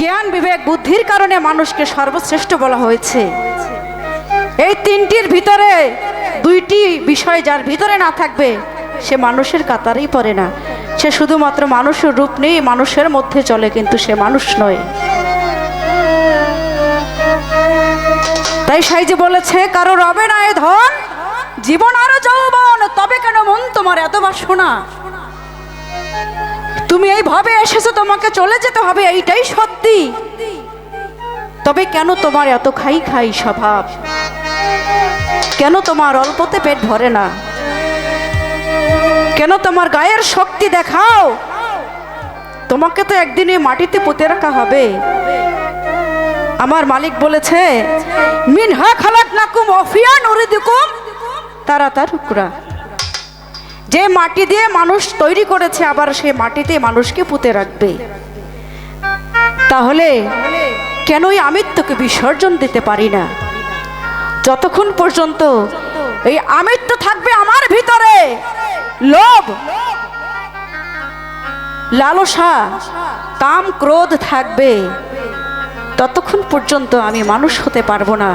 জ্ঞান, বিবেক, বুদ্ধির কারণে মানুষকে সর্বশ্রেষ্ঠ বলা হয়েছে। এই তিনটির ভিতরে দুইটি বিষয় যার ভিতরে না থাকবে, সে মানুষের কাতারেই পড়ে না। সে শুধুমাত্র মানুষের রূপ নেই মানুষের মধ্যে চলে, কিন্তু সে মানুষ নয়। তাই সাইজি বলেছে, কারও রবে না এ ধন, জীবন আরও যৌবন, তবে কেন মন তোমার এত বাসনা? তুমি এই ভাবে এসেছ, তোমাকে চলে যেতে হবে, এইটাই সত্যি। তবে কেন তোমার এত খাই খাই স্বভাব? কেন তোমার অল্পতে পেট ভরে না? কেন তোমার গায়ের শক্তি দেখাও? তোমাকে তো একদিন এই মাটিতে পুঁতে রাখা হবে। আমার মালিক বলেছে, মিনহা খালাক নাকুম অফিয়া নুরিদিকুম তারা তার টুকরা। যে মাটি দিয়ে মানুষ তৈরি করেছে, আবার সেই মাটিতে মানুষকে পুঁতে রাখবে। তাহলে কেনই আমিত্বকে বিসর্জন দিতে পারি না? যতক্ষণ পর্যন্ত এই আমিত্ব থাকবে আমার ভিতরে, লোভ, লালসা কাম ক্রোধ থাকবে। ততক্ষণ পর্যন্ত আমি মানুষ হতে পারব না।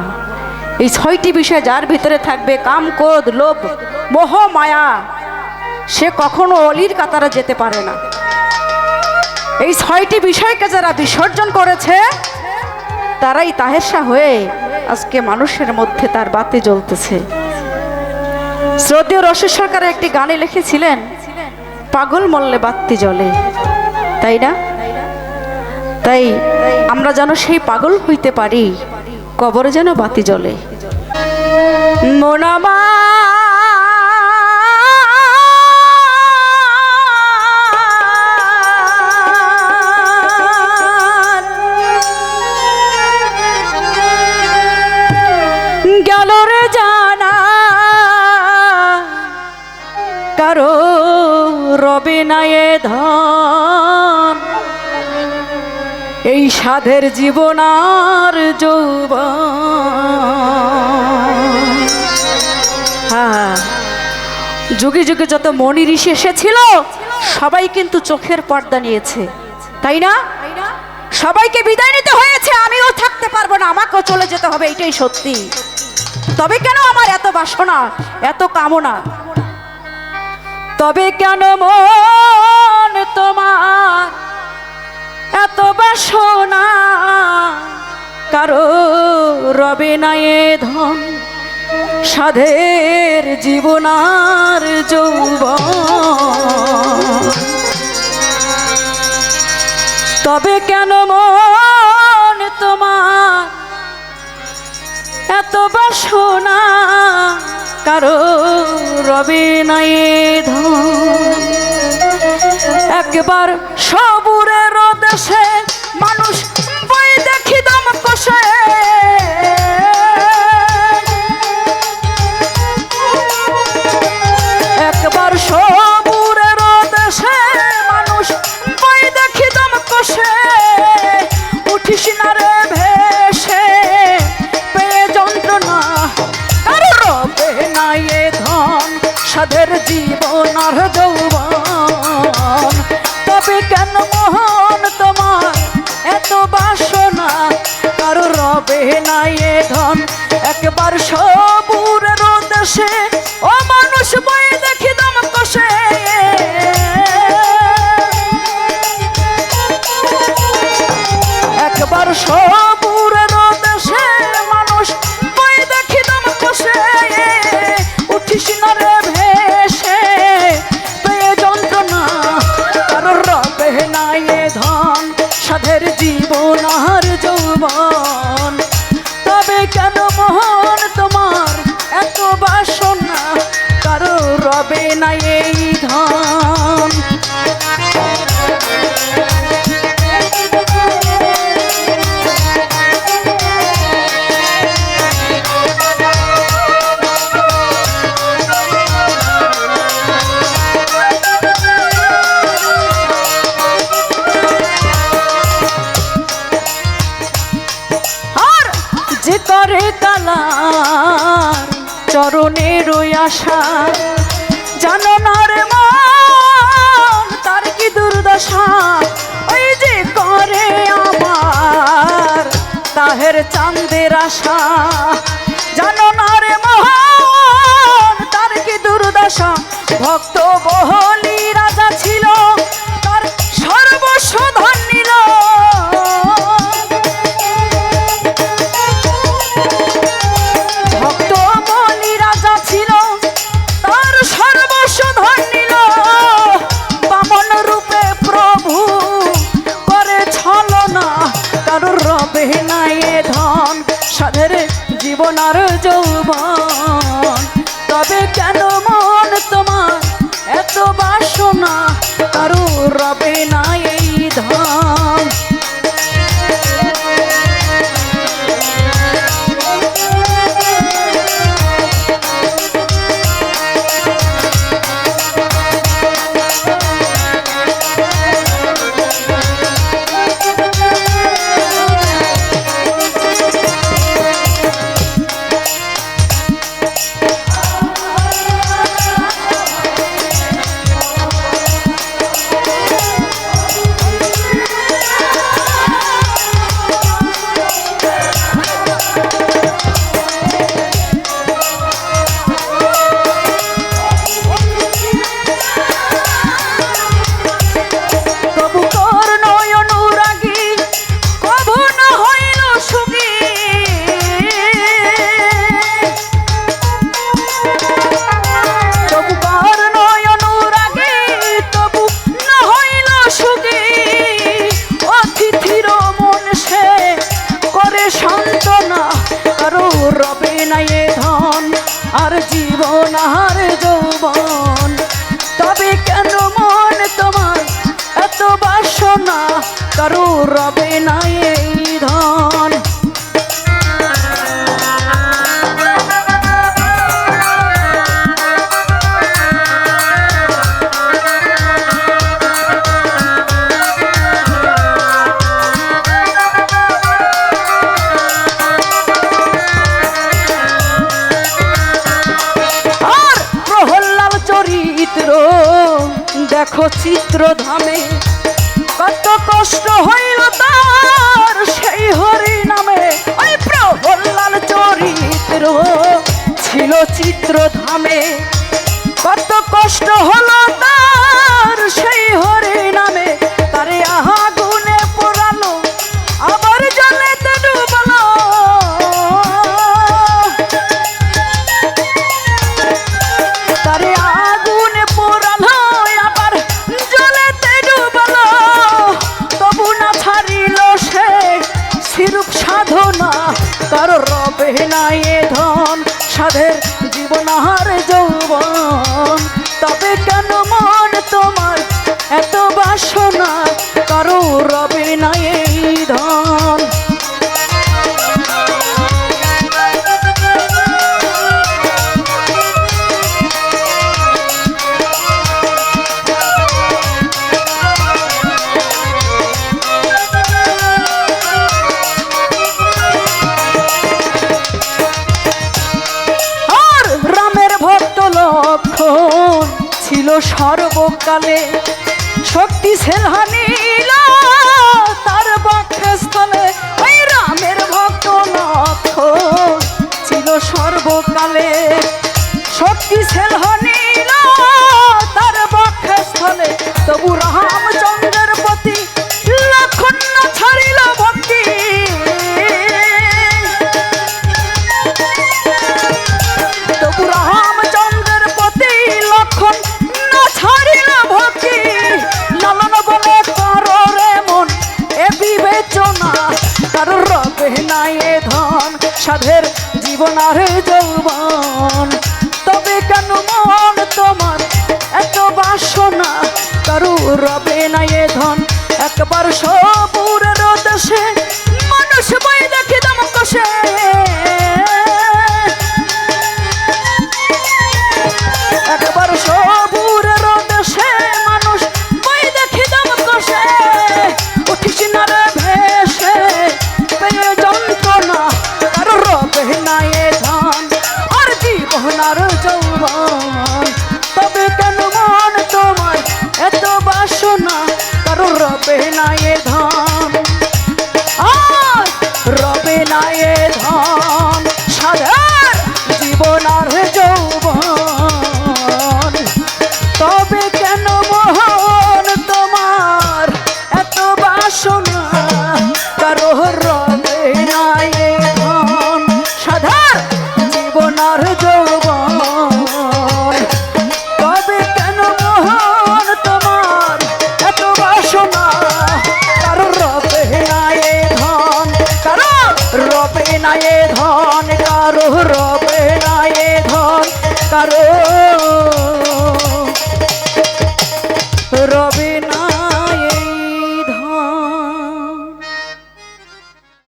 এই ছয়টি বিষয় যার ভিতরে থাকবে কাম, ক্রোধ, লোভ, মোহ, মায়া। সে কখনো অলির কাতারে যেতে পারে না। এই ছয়টি বিষয়কে যারা বিসর্জন করেছে, তারাই তাহেরসা হয়ে আজকে মানুষের মধ্যে তার বাতি জ্বলতেছে। শ্রদ্ধেয় রসের সরকার একটি গানে লিখেছিলেন, পাগল মল্লে বাতি জ্বলে। তাই না? তাই আমরা যেন সেই পাগল হইতে পারি, কবরে যেন বাতি জ্বলে। মোনামা রবে নায়ে ধন। এই সাধের জীবন আর যৌব হ্যাঁ যুগে যুগে যত মনি ঋষি এসেছিল, সবাই কিন্তু চোখের পর্দা নিয়েছে। তাই না? সবাইকে বিদায় নিতে হয়েছে, আমিও থাকতে পারব না, আমাকেও চলে যেতে হবে, এটাই সত্যি। তবে কেন আমার এত বাসনা, এত কামনা? তবে কেন মন তোমার এত বাসনা? কারও রবে না এ ধন। সাধের জীবনার যৌব তবে কেন মন তোমার এত বাসনা? কারও রবে নাই ধন। একবার সবুরের আশা। জানো রে মন তার কি দুর্দশা? ওই যে করে আমার তাহের চাঁদের আশা। জানো নরে মন তার কি দুর্দশা? ভক্ত বহলি রাজা ছিল দেখো চিত্রধামে কত কষ্ট হইল তার সেই হরি নামে ওই প্রহল্লাল চরিত্র ছিল চিত্রধামে। কালে শক্তি সেলহা নিল তার বাক্যস্থলে ওই রামের ভক্ত নথ ছিল সর্বকালে। শক্তি সেলহা রবে না এ ধন। একবার সর